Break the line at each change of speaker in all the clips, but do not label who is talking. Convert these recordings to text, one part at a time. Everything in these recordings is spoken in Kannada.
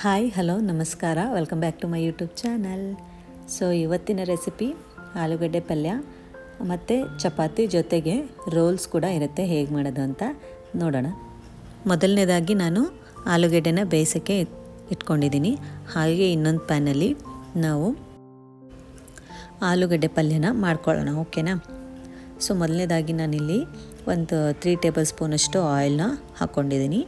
ಹಾಯ್ ಹಲೋ ನಮಸ್ಕಾರ. Welcome back to my YouTube channel so ಇವತ್ತಿನ ರೆಸಿಪಿ ಆಲೂಗಡ್ಡೆ ಪಲ್ಯ, ಮತ್ತು ಚಪಾತಿ ಜೊತೆಗೆ ರೋಲ್ಸ್ ಕೂಡ ಇರುತ್ತೆ. ಹೇಗೆ ಮಾಡೋದು ಅಂತ ನೋಡೋಣ. ಮೊದಲನೇದಾಗಿ ನಾನು ಆಲೂಗಡ್ಡೆನ ಬೇಯಿಸೋಕ್ಕೆ ಇಟ್ಕೊಂಡಿದ್ದೀನಿ. ಹಾಗೆ ಇನ್ನೊಂದು ಪ್ಯಾನಲ್ಲಿ ನಾವು ಆಲೂಗಡ್ಡೆ ಪಲ್ಯನ ಮಾಡ್ಕೊಳ್ಳೋಣ, ಓಕೆನಾ? ಸೊ ಮೊದಲನೇದಾಗಿ ನಾನಿಲ್ಲಿ ಒಂದು ತ್ರೀ ಟೇಬಲ್ ಸ್ಪೂನಷ್ಟು ಆಯಿಲ್ನ ಹಾಕ್ಕೊಂಡಿದ್ದೀನಿ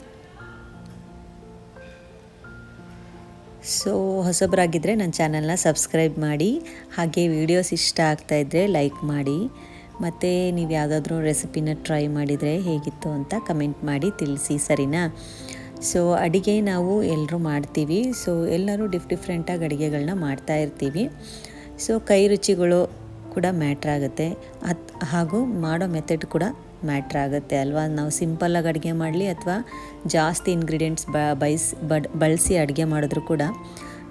ಸೊ ಹೊಸಬರಾಗಿದ್ದರೆ ನನ್ನ ಚಾನಲ್ನ ಸಬ್ಸ್ಕ್ರೈಬ್ ಮಾಡಿ, ಹಾಗೆ ವಿಡಿಯೋಸ್ ಇಷ್ಟ ಆಗ್ತಾಯಿದ್ರೆ ಲೈಕ್ ಮಾಡಿ, ಮತ್ತು ನೀವು ಯಾವುದಾದ್ರೂ ರೆಸಿಪಿನ ಟ್ರೈ ಮಾಡಿದರೆ ಹೇಗಿತ್ತು ಅಂತ ಕಮೆಂಟ್ ಮಾಡಿ ತಿಳಿಸಿ, ಸರಿನಾ? ಸೊ ಅಡುಗೆ ನಾವು ಎಲ್ಲರೂ ಮಾಡ್ತೀವಿ. ಸೊ ಎಲ್ಲರೂ ಡಿಫ್ ಡಿಫ್ರೆಂಟಾಗಿ ಅಡುಗೆಗಳನ್ನ ಮಾಡ್ತಾ ಇರ್ತೀವಿ. ಸೊ ಕೈ ರುಚಿಗಳು ಕೂಡ ಮ್ಯಾಟ್ರ್ ಆಗುತ್ತೆ. ಅತ್ ಹಾಗೂ ಮಾಡೋ ಮೆಥಡ್ ಕೂಡ ಮ್ಯಾಟ್ರ್ ಆಗುತ್ತೆ ಅಲ್ವಾ? ನಾವು ಸಿಂಪಲ್ಲಾಗಿ ಅಡುಗೆ ಮಾಡಲಿ ಅಥವಾ ಜಾಸ್ತಿ ಇಂಗ್ರೀಡಿಯೆಂಟ್ಸ್ ಬ ಬಯಸ್ ಬಡ್, ಬಳಸಿ ಅಡುಗೆ ಮಾಡಿದ್ರು ಕೂಡ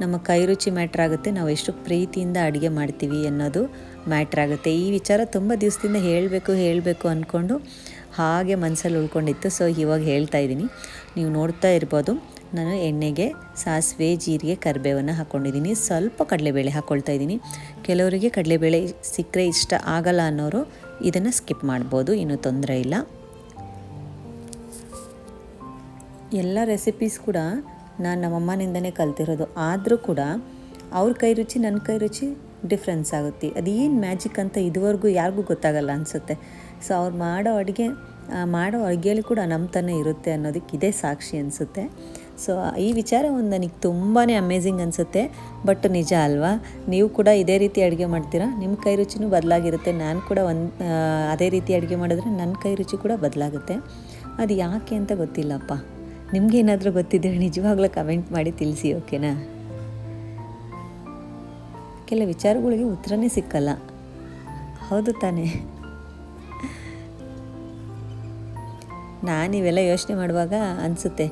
ನಮ್ಮ ಕೈ ರುಚಿ ಮ್ಯಾಟ್ರ್ ಆಗುತ್ತೆ. ನಾವು ಎಷ್ಟು ಪ್ರೀತಿಯಿಂದ ಅಡುಗೆ ಮಾಡ್ತೀವಿ ಅನ್ನೋದು ಮ್ಯಾಟ್ರ್ ಆಗುತ್ತೆ. ಈ ವಿಚಾರ ತುಂಬ ದಿವಸದಿಂದ ಹೇಳಬೇಕು ಹೇಳಬೇಕು ಅಂದ್ಕೊಂಡು ಹಾಗೆ ಮನಸ್ಸಲ್ಲಿ ಉಳ್ಕೊಂಡಿತ್ತು. ಸೊ, ಇವಾಗ ಹೇಳ್ತಾ ಇದ್ದೀನಿ. ನೀವು ನೋಡ್ತಾ ಇರ್ಬೋದು, ನಾನು ಎಣ್ಣೆಗೆ, ಸಾಸಿವೆ, ಜೀರಿಗೆ, ಕರಿಬೇವನ್ನು ಹಾಕ್ಕೊಂಡಿದ್ದೀನಿ ಸ್ವಲ್ಪ ಕಡಲೆಬೇಳೆ ಹಾಕ್ಕೊಳ್ತಾ ಇದ್ದೀನಿ. ಕೆಲವರಿಗೆ ಕಡಲೆಬೇಳೆ ಸಿಕ್ಕರೆ ಇಷ್ಟ ಆಗಲ್ಲ ಅನ್ನೋರು ಇದನ್ನು ಸ್ಕಿಪ್ ಮಾಡ್ಬೋದು ಏನೂ ತೊಂದರೆ ಇಲ್ಲ. ಎಲ್ಲ ರೆಸಿಪೀಸ್ ಕೂಡ ನಾನು ನಮ್ಮಮ್ಮನಿಂದನೇ ಕಲ್ತಿರೋದು. ಆದರೂ ಕೂಡ ಅವ್ರ ಕೈ ರುಚಿ ನನ್ನ ಕೈ ರುಚಿ ಡಿಫ್ರೆನ್ಸ್ ಆಗುತ್ತೆ. ಅದೇನು ಮ್ಯಾಜಿಕ್ ಅಂತ ಇದುವರೆಗೂ ಯಾರಿಗೂ ಗೊತ್ತಾಗಲ್ಲ ಅನಿಸುತ್ತೆ. ಸೊ ಅವ್ರು ಮಾಡೋ ಅಡುಗೆ ಮಾಡೋ ಅಡುಗೆಯಲ್ಲಿ ಕೂಡ ನಮ್ಮತನ ಇರುತ್ತೆ ಅನ್ನೋದಕ್ಕೆ ಇದೇ ಸಾಕ್ಷಿ ಅನಿಸುತ್ತೆ. ಸೊ ಈ ವಿಚಾರ ಒಂದು ನನಗೆ ತುಂಬಾ ಅಮೇಝಿಂಗ್ ಅನಿಸುತ್ತೆ. ಬಟ್ ನಿಜ ಅಲ್ವಾ? ನೀವು ಕೂಡ ಇದೇ ರೀತಿ ಅಡುಗೆ ಮಾಡ್ತೀರಾ? ನಿಮ್ಮ ಕೈ ರುಚಿನೂ ಬದಲಾಗಿರುತ್ತೆ. ನಾನು ಕೂಡ ಒಂದು ಅದೇ ರೀತಿ ಅಡುಗೆ ಮಾಡಿದ್ರೆ ನನ್ನ ಕೈ ರುಚಿ ಕೂಡ ಬದಲಾಗುತ್ತೆ. ಅದು ಯಾಕೆ ಅಂತ ಗೊತ್ತಿಲ್ಲಪ್ಪ. ನಿಮಗೇನಾದರೂ ಗೊತ್ತಿದ್ದರೆ ನಿಜವಾಗ್ಲೂ ಕಮೆಂಟ್ ಮಾಡಿ ತಿಳಿಸಿ ಓಕೆನಾ ಕೆಲ ವಿಚಾರಗಳಿಗೆ ಉತ್ತರನೇ ಸಿಕ್ಕಲ್ಲ. ಹೌದು ತಾನೇ. ನಾನು ಇವೆಲ್ಲ ಯೋಚನೆ ಮಾಡುವಾಗ ಅನಿಸುತ್ತೆ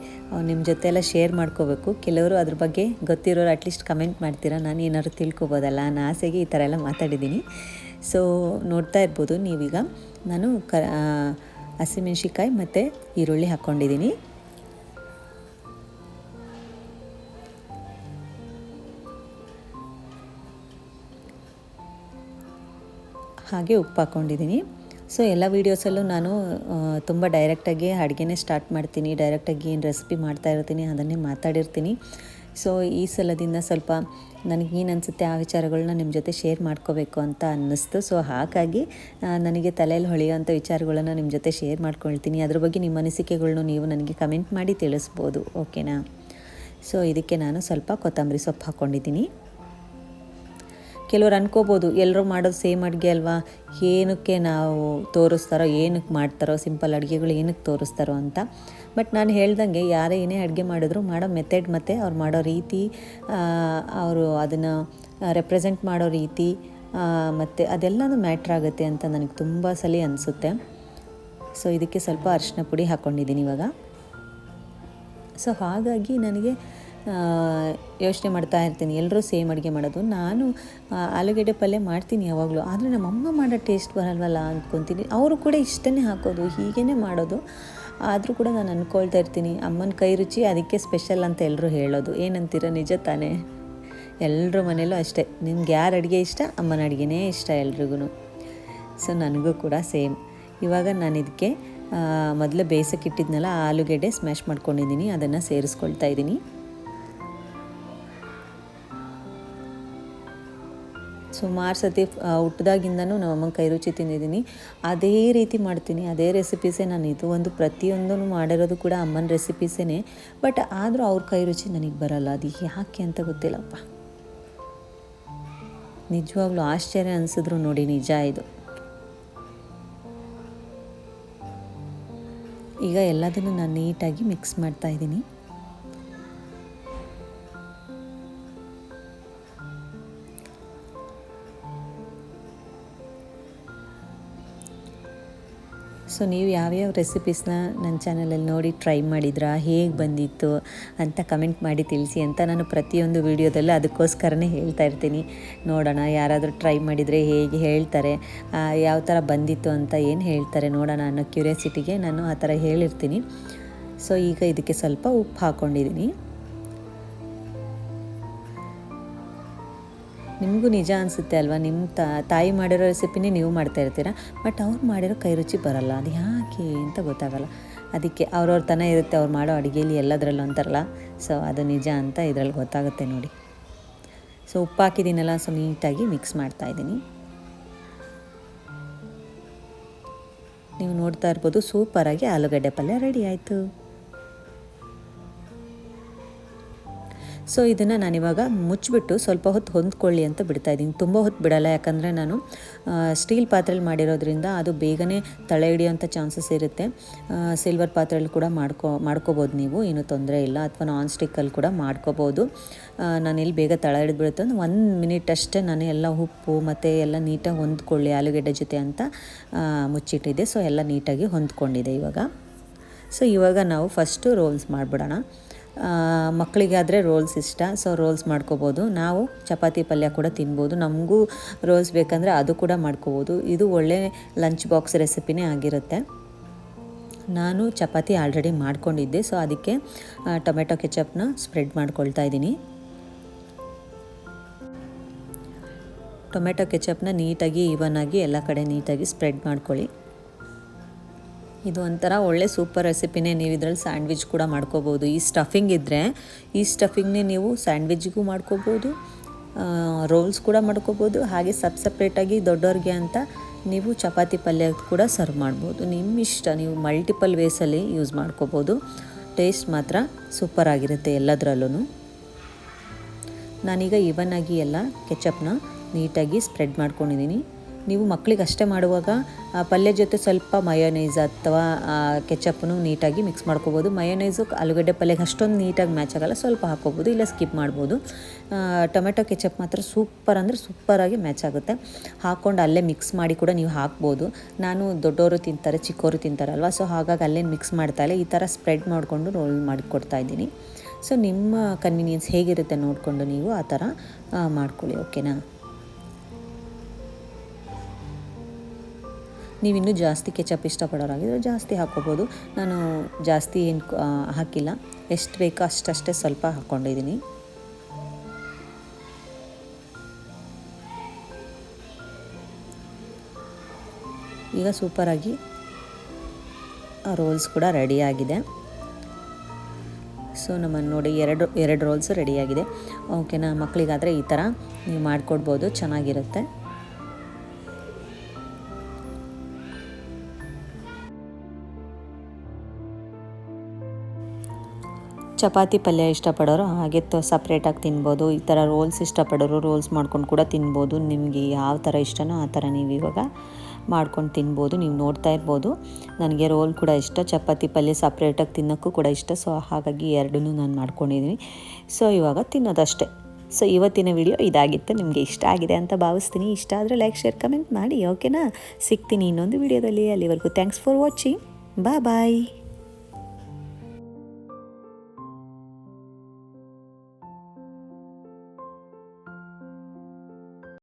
ನಿಮ್ಮ ಜೊತೆ ಎಲ್ಲ ಶೇರ್ ಮಾಡ್ಕೋಬೇಕು. ಕೆಲವರು ಅದ್ರ ಬಗ್ಗೆ ಗೊತ್ತಿರೋರು ಅಟ್ಲೀಸ್ಟ್ ಕಮೆಂಟ್ ಮಾಡ್ತೀರಾ? ನಾನು ಏನಾದ್ರು ತಿಳ್ಕೊಬೋದಲ್ಲ? ನಾನು ಆಸೆಗೆ ಈ ಥರ ಎಲ್ಲ ಮಾತಾಡಿದ್ದೀನಿ. ಸೊ ನೋಡ್ತಾ ಇರ್ಬೋದು ನೀವೀಗ. ನಾನು ಕ ಹಸಿಮೆಣ್ಸಿಕಾಯಿ ಮತ್ತು ಈರುಳ್ಳಿ ಹಾಕ್ಕೊಂಡಿದ್ದೀನಿ. ಹಾಗೆ ಉಪ್ಪು ಹಾಕ್ಕೊಂಡಿದ್ದೀನಿ. ಸೊ ಎಲ್ಲ ವೀಡಿಯೋಸಲ್ಲೂ ನಾನು ತುಂಬ ಡೈರೆಕ್ಟಾಗಿ ಅಡುಗೆನೇ ಸ್ಟಾರ್ಟ್ ಮಾಡ್ತೀನಿ. ಡೈರೆಕ್ಟಾಗಿ ಏನು ರೆಸಿಪಿ ಮಾಡ್ತಾ ಇರ್ತೀನಿ ಅದನ್ನೇ ಮಾತಾಡಿರ್ತೀನಿ. ಸೊ ಈ ಸಲದಿಂದ ಸ್ವಲ್ಪ ನನಗೇನು ಅನಿಸುತ್ತೆ ಆ ವಿಚಾರಗಳನ್ನ ನಿಮ್ಮ ಜೊತೆ ಶೇರ್ ಮಾಡ್ಕೋಬೇಕು ಅಂತ ಅನ್ನಿಸ್ತು. ಸೊ ಹಾಗಾಗಿ ನನಗೆ ತಲೆಯಲ್ಲಿ ಹೊಳೆಯುವಂಥ ವಿಚಾರಗಳನ್ನು ನಿಮ್ಮ ಜೊತೆ ಶೇರ್ ಮಾಡ್ಕೊಳ್ತೀನಿ. ಅದ್ರ ಬಗ್ಗೆ ನಿಮ್ಮ ಅನಿಸಿಕೆಗಳನ್ನು ನೀವು ನನಗೆ ಕಮೆಂಟ್ ಮಾಡಿ ತಿಳಿಸ್ಬೋದು. ಓಕೆನಾ ಸೊ ಇದಕ್ಕೆ ನಾನು ಸ್ವಲ್ಪ ಕೊತ್ತಂಬರಿ ಸೊಪ್ಪು ಹಾಕ್ಕೊಂಡಿದ್ದೀನಿ ಕೆಲವ್ರು ಅನ್ಕೋಬೋದು ಎಲ್ಲರೂ ಮಾಡೋದು ಸೇಮ್ ಅಡುಗೆ ಅಲ್ವಾ? ಏನಕ್ಕೆ ನಾವು ತೋರಿಸ್ತಾರೋ, ಏನಕ್ಕೆ ಮಾಡ್ತಾರೋ, ಸಿಂಪಲ್ ಅಡುಗೆಗಳು ಏನಕ್ಕೆ ತೋರಿಸ್ತಾರೋ ಅಂತ. ಬಟ್ ನಾನು ಹೇಳ್ದಂಗೆ, ಯಾರೇ ಏನೇ ಅಡುಗೆ ಮಾಡಿದ್ರು ಮಾಡೋ ಮೆಥಡ್ ಮತ್ತು ಅವ್ರು ಮಾಡೋ ರೀತಿ ಅವರು ಅದನ್ನು ರೆಪ್ರೆಸೆಂಟ್ ಮಾಡೋ ರೀತಿ ಮತ್ತು ಅದೆಲ್ಲನೂ ಮ್ಯಾಟ್ರ್ ಆಗುತ್ತೆ ಅಂತ ನನಗೆ ತುಂಬ ಸಲ ಅನಿಸುತ್ತೆ. ಸೊ, ಇದಕ್ಕೆ ಸ್ವಲ್ಪ ಅರಿಶಿನ ಪುಡಿ ಹಾಕ್ಕೊಂಡಿದ್ದೀನಿ ಇವಾಗ. ಸೊ, ಹಾಗಾಗಿ ನನಗೆ ಯೋಚನೆ ಮಾಡ್ತಾ ಇರ್ತೀನಿ. ಎಲ್ಲರೂ ಸೇಮ್ ಅಡುಗೆ ಮಾಡೋದು. ನಾನು ಆಲೂಗಡ್ಡೆ ಪಲ್ಯ ಮಾಡ್ತೀನಿ ಯಾವಾಗಲೂ. ಆದರೆ ನಮ್ಮಮ್ಮ ಮಾಡೋ ಟೇಸ್ಟ್ ಬರಲ್ವಲ್ಲ ಅಂದ್ಕೊತೀನಿ ಅವರು ಕೂಡ ಇಷ್ಟನೇ ಹಾಕೋದು ಹೀಗೇ ಮಾಡೋದು. ಆದರೂ ಕೂಡ ನಾನು ಅಂದ್ಕೊಳ್ತಾ ಇರ್ತೀನಿ. ಅಮ್ಮನ ಕೈ ರುಚಿ ಅದಕ್ಕೆ ಸ್ಪೆಷಲ್ ಅಂತ ಎಲ್ಲರೂ ಹೇಳೋದು. ಏನಂತೀರ ನಿಜ ತಾನೇ. ಎಲ್ಲರ ಮನೇಲೂ ಅಷ್ಟೇ. ನಿಮ್ಗೆ ಯಾರು ಅಡುಗೆ ಇಷ್ಟ? ಅಮ್ಮನ ಅಡುಗೆನೇ ಇಷ್ಟ ಎಲ್ರಿಗೂ ಸೊ ನನಗೂ ಕೂಡ ಸೇಮ್. ಇವಾಗ ನಾನು ಇದಕ್ಕೆ ಮೊದಲು ಬೇಯಿಸೋಕ್ಕಿಟ್ಟಿದ್ನಲ್ಲ ಆಲೂಗೆಡ್ಡೆ ಸ್ಮ್ಯಾಶ್ ಮಾಡ್ಕೊಂಡಿದ್ದೀನಿ. ಅದನ್ನು ಸೇರಿಸ್ಕೊಳ್ತಾ ಇದ್ದೀನಿ. ಸುಮಾರು ಸತಿ ಹುಟ್ಟಿದಾಗಿಂದನೂ ಅಮ್ಮನ ಕೈ ರುಚಿ ತಿಂದಿದ್ದೀನಿ. ಅದೇ ರೀತಿ ಮಾಡ್ತೀನಿ. ಅದೇ ರೆಸಿಪೀಸೇ ನಾನು ಇದು ಒಂದು ಪ್ರತಿಯೊಂದನ್ನು ಮಾಡಿರೋದು ಕೂಡ ಅಮ್ಮನ ರೆಸಿಪೀಸೇ ಬಟ್ ಆದರೂ ಅವ್ರ ಕೈ ರುಚಿ ನನಗೆ ಬರಲ್ಲ. ಅದು ಯಾಕೆ ಅಂತ ಗೊತ್ತಿಲ್ಲಪ್ಪ. ನಿಜವಾಗ್ಲೂ ಆಶ್ಚರ್ಯ ಅನಿಸಿದ್ರು ನೋಡಿ ನಿಜ ಇದು. ಈಗ ಎಲ್ಲದನ್ನು ನಾನು ನೀಟಾಗಿ ಮಿಕ್ಸ್ ಮಾಡ್ತಾ ಸೊ ನೀವು ಯಾವ್ಯಾವ ರೆಸಿಪೀಸ್ನ ನನ್ನ ಚಾನಲಲ್ಲಿ ನೋಡಿ ಟ್ರೈ ಮಾಡಿದ್ರಾ, ಹೇಗೆ ಬಂದಿತ್ತು ಅಂತ ಕಮೆಂಟ್ ಮಾಡಿ ತಿಳಿಸಿ ಅಂತ ನಾನು ಪ್ರತಿಯೊಂದು ವೀಡಿಯೋದಲ್ಲೂ ಅದಕ್ಕೋಸ್ಕರನೇ ಹೇಳ್ತಾ ಇರ್ತೀನಿ. ನೋಡೋಣ, ಯಾರಾದರೂ ಟ್ರೈ ಮಾಡಿದರೆ ಹೇಗೆ ಹೇಳ್ತಾರೆ ಯಾವ ಥರ ಬಂದಿತ್ತು ಅಂತ ಏನು ಹೇಳ್ತಾರೆ ನೋಡೋಣ ಅನ್ನೋ ಕ್ಯೂರಿಯಾಸಿಟಿಗೆ ನಾನು ಆ ಥರ ಹೇಳಿರ್ತೀನಿ. ಸೊ ಈಗ ಇದಕ್ಕೆ ಸ್ವಲ್ಪ ಉಪ್ಪು ಹಾಕ್ಕೊಂಡಿದ್ದೀನಿ ನಿಮಗೂ ನಿಜ ಅನಿಸುತ್ತೆ ಅಲ್ವಾ? ನಿಮ್ಮ ತಾಯಿ ಮಾಡಿರೋ ರೆಸಿಪಿನೇ ನೀವು ಮಾಡ್ತಾ ಇರ್ತೀರ? ಬಟ್ ಅವ್ರು ಮಾಡಿರೋ ಕೈ ರುಚಿ ಬರಲ್ಲ. ಅದು ಯಾಕೆ ಅಂತ ಗೊತ್ತಾಗಲ್ಲ. ಅದಕ್ಕೆ ಅವ್ರವ್ರ ತನ ಇರುತ್ತೆ, ಅವ್ರು ಮಾಡೋ ಅಡುಗೆಯಲ್ಲಿ ಎಲ್ಲದರಲ್ಲೂ ಅಂತಾರಲ್ಲ. ಸೊ ಅದು ನಿಜ ಅಂತ ಇದರಲ್ಲಿ ಗೊತ್ತಾಗುತ್ತೆ ನೋಡಿ. ಸೊ ಉಪ್ಪು ಹಾಕಿದ್ದೀನಲ್ಲ ಸೊ ನೀಟಾಗಿ ಮಿಕ್ಸ್ ಮಾಡ್ತಾಯಿದ್ದೀನಿ ನೀವು ನೋಡ್ತಾ ಇರ್ಬೋದು ಸೂಪರಾಗಿ ಆಲೂಗಡ್ಡೆ ಪಲ್ಯ ರೆಡಿ ಆಯಿತು. ಸೊ ಇದನ್ನು ನಾನಿವಾಗ ಮುಚ್ಚಿಬಿಟ್ಟು ಸ್ವಲ್ಪ ಹೊತ್ತು ಹೊಂದ್ಕೊಳ್ಳಿ ಅಂತ ಬಿಡ್ತಾ ಇದ್ದೀನಿ. ತುಂಬ ಹೊತ್ತು ಬಿಡಲ್ಲ, ಯಾಕಂದರೆ ನಾನು ಸ್ಟೀಲ್ ಪಾತ್ರೆಯಲ್ಲಿ ಮಾಡಿರೋದ್ರಿಂದ ಅದು ಬೇಗನೆ ತಳೆ ಹಿಡಿಯೋಂಥ ಚಾನ್ಸಸ್ ಇರುತ್ತೆ. ಸಿಲ್ವರ್ ಪಾತ್ರೆಯಲ್ಲಿ ಕೂಡ ಮಾಡ್ಕೊ, ಮಾಡ್ಕೋಬೋದು ನೀವು, ಏನೂ ತೊಂದರೆ ಇಲ್ಲ. ಅಥವಾ ನಾನ್ ಸ್ಟಿಕ್ಕಲ್ಲಿ ಕೂಡ ಮಾಡ್ಕೋಬೋದು. ನಾನು ಇಲ್ಲಿ ಬೇಗ ತಳ ಹಿಡಿದ್ಬಿಡುತ್ತೆ. ಒಂದು ಒಂದು ಮಿನಿಟ್ ಅಷ್ಟೇ ನಾನು ಎಲ್ಲ ಉಪ್ಪು ಮತ್ತು ಎಲ್ಲ ನೀಟಾಗಿ ಹೊಂದ್ಕೊಳ್ಳಿ, ಆಲೂಗೆಡ್ಡೆ ಜೊತೆ ಅಂತ ಮುಚ್ಚಿಟ್ಟಿದ್ದೆ. ಸೊ ಎಲ್ಲ ನೀಟಾಗಿ ಹೊಂದ್ಕೊಂಡಿದೆ ಇವಾಗ. ಸೊ ಇವಾಗ ನಾವು ಫಸ್ಟು ರೋಲ್ಸ್ ಮಾಡಿಬಿಡೋಣ. ಮಕ್ಕಳಿಗಾದರೆ ರೋಲ್ಸ್ ಇಷ್ಟ. ಸೊ ರೋಲ್ಸ್ ಮಾಡ್ಕೋಬೋದು. ನಾವು ಚಪಾತಿ ಪಲ್ಯ ಕೂಡ ತಿನ್ಬೋದು. ನಮಗೂ ರೋಲ್ಸ್ ಬೇಕಂದರೆ ಅದು ಕೂಡ ಮಾಡ್ಕೋಬೋದು. ಇದು ಒಳ್ಳೆ ಲಂಚ್ ಬಾಕ್ಸ್ ರೆಸಿಪಿನೇ ಆಗಿರುತ್ತೆ. ನಾನು ಚಪಾತಿ ಆಲ್ರೆಡಿ ಮಾಡ್ಕೊಂಡಿದ್ದೆ. ಸೊ ಅದಕ್ಕೆ ಟೊಮೆಟೊ ಕೆಚಪ್ನ ಸ್ಪ್ರೆಡ್ ಮಾಡ್ಕೊಳ್ತಾ ಇದ್ದೀನಿ. ಟೊಮೆಟೊ ಕೆಚಪ್ನ ನೀಟಾಗಿ ಈವನ್ ಆಗಿ ಎಲ್ಲ ಕಡೆ ನೀಟಾಗಿ ಸ್ಪ್ರೆಡ್ ಮಾಡ್ಕೊಳ್ಳಿ. ಇದು ಒಂಥರ ಒಳ್ಳೆ ಸೂಪರ್ ರೆಸಿಪಿನೇ ನೀವು ಇದರಲ್ಲಿ ಸ್ಯಾಂಡ್ವಿಚ್ ಕೂಡ ಮಾಡ್ಕೋಬೋದು. ಈ ಸ್ಟಫಿಂಗ್ ಇದ್ದರೆ ಈ ಸ್ಟಫಿಂಗ್ನೇ ನೀವು ಸ್ಯಾಂಡ್ವಿಚ್ಗೂ ಮಾಡ್ಕೋಬೋದು ರೋಲ್ಸ್ ಕೂಡ ಮಾಡ್ಕೋಬೋದು, ಹಾಗೆ ಸಪ್ ಸಪ್ರೇಟಾಗಿ ದೊಡ್ಡವ್ರಿಗೆ ಅಂತ ನೀವು ಚಪಾತಿ ಪಲ್ಯ ಕೂಡ ಸರ್ವ್ ಮಾಡ್ಬೋದು. ನಿಮ್ಮ ಇಷ್ಟ ನೀವು ಮಲ್ಟಿಪಲ್ ವೇಸಲ್ಲಿ ಯೂಸ್ ಮಾಡ್ಕೋಬೋದು. ಟೇಸ್ಟ್ ಮಾತ್ರ ಸೂಪರ್ ಆಗಿರುತ್ತೆ ಎಲ್ಲದರಲ್ಲೂ ನಾನೀಗ ಇವನ್ ಆಗಿ ಎಲ್ಲ ಕೆಚಪ್ನ ನೀಟಾಗಿ ಸ್ಪ್ರೆಡ್ ಮಾಡ್ಕೊಂಡಿದ್ದೀನಿ ನೀವು ಮಕ್ಕಳಿಗೆ ಅಷ್ಟೇ ಮಾಡುವಾಗ ಪಲ್ಯ ಜೊತೆ ಸ್ವಲ್ಪ ಮಯೋನೈಸ್ ಅಥವಾ ಕೆಚಪ್ಪನ್ನು ನೀಟಾಗಿ ಮಿಕ್ಸ್ ಮಾಡ್ಕೋಬೋದು. ಮಯೋನೈಸು ಆಲೂಗಡ್ಡೆ ಪಲ್ಯಗೆ ಅಷ್ಟೊಂದು ನೀಟಾಗಿ ಮ್ಯಾಚ್ ಆಗಲ್ಲ, ಸ್ವಲ್ಪ ಹಾಕೋಬೋದು ಇಲ್ಲ ಸ್ಕಿಪ್ ಮಾಡ್ಬೋದು. ಟೊಮೆಟೊ ಕೆಚಪ್ ಮಾತ್ರ ಸೂಪರ್ ಅಂದರೆ ಸೂಪರಾಗಿ ಮ್ಯಾಚ್ ಆಗುತ್ತೆ. ಹಾಕ್ಕೊಂಡು ಅಲ್ಲೇ ಮಿಕ್ಸ್ ಮಾಡಿ ಕೂಡ ನೀವು ಹಾಕ್ಬೋದು. ನಾನು ದೊಡ್ಡವರು ತಿಂತಾರೆ ಚಿಕ್ಕವರು ತಿಂತಾರಲ್ವ ಸೊ ಹಾಗಾಗಿ ಅಲ್ಲೇ ಮಿಕ್ಸ್ ಮಾಡ್ತಾ ಇಲ್ಲ. ಈ ಥರ ಸ್ಪ್ರೆಡ್ ಮಾಡಿಕೊಂಡು ರೋಲ್ ಮಾಡಿಕೊಡ್ತಾ ಇದ್ದೀನಿ. ಸೊ ನಿಮ್ಮ ಕನ್ವೀನಿಯನ್ಸ್ ಹೇಗಿರುತ್ತೆ ನೋಡಿಕೊಂಡು ನೀವು ಆ ಥರ ಮಾಡ್ಕೊಳ್ಳಿ ಓಕೆನಾ ನೀವು ಇನ್ನೂ ಜಾಸ್ತಿ ಕೆಚಪ್ ಇಷ್ಟಪಡೋರಾಗಿದ್ದರೆ ಜಾಸ್ತಿ ಹಾಕ್ಕೋಬೋದು. ನಾನು ಜಾಸ್ತಿ ಏನು ಹಾಕಿಲ್ಲ. ಎಷ್ಟು ಬೇಕೋ ಅಷ್ಟಷ್ಟೇ ಸ್ವಲ್ಪ ಹಾಕ್ಕೊಂಡಿದ್ದೀನಿ. ಈಗ ಸೂಪರಾಗಿ ರೋಲ್ಸ್ ಕೂಡ ರೆಡಿಯಾಗಿದೆ ಸೊ ನಮ್ಮನ್ನು ನೋಡಿ ಎರಡು ಎರಡು ರೋಲ್ಸು ರೆಡಿಯಾಗಿದೆ ಓಕೆನಾ, ಮಕ್ಕಳಿಗಾದರೆ ಈ ಥರ ನೀವು ಮಾಡಿಕೊಡ್ಬೋದು, ಚೆನ್ನಾಗಿರುತ್ತೆ. ಚಪಾತಿ ಪಲ್ಯ ಇಷ್ಟಪಡೋರು ಹಾಗೆ ಸಪ್ರೇಟಾಗಿ ತಿನ್ಬೋದು, ಈ ಥರ ರೋಲ್ಸ್ ಇಷ್ಟಪಡೋರು ರೋಲ್ಸ್ ಮಾಡ್ಕೊಂಡು ಕೂಡ ತಿನ್ಬೋದು. ನಿಮಗೆ ಯಾವ ಥರ ಇಷ್ಟನೋ ಆ ಥರ ನೀವು ಇವಾಗ ಮಾಡ್ಕೊಂಡು ತಿನ್ಬೋದು, ನೀವು ನೋಡ್ತಾ ಇರ್ಬೋದು. ನನಗೆ ರೋಲ್ ಕೂಡ ಇಷ್ಟ, ಚಪಾತಿ ಪಲ್ಯ ಸಪ್ರೇಟಾಗಿ ತಿನ್ನೋಕ್ಕೂ ಕೂಡ ಇಷ್ಟ. ಸೊ ಹಾಗಾಗಿ ಎರಡನ್ನೂ ನಾನು ಮಾಡ್ಕೊಂಡಿದ್ದೀನಿ. ಸೊ ಇವಾಗ ತಿನ್ನೋದಷ್ಟೇ. ಸೊ ಇವತ್ತಿನ ವಿಡಿಯೋ ಇದಾಗಿತ್ತು. ನಿಮಗೆ ಇಷ್ಟ ಆಗಿದೆ ಅಂತ ಭಾವಿಸ್ತೀನಿ. ಇಷ್ಟ ಆದರೆ ಲೈಕ್ ಶೇರ್ ಕಮೆಂಟ್ ಮಾಡಿ. ಓಕೆನಾ ಸಿಗ್ತೀನಿ ಇನ್ನೊಂದು ವಿಡಿಯೋದಲ್ಲಿ ಅಲ್ಲಿವರೆಗೂ ಥ್ಯಾಂಕ್ಸ್ ಫಾರ್ ವಾಚಿಂಗ್ ಬಾ ಬಾಯ್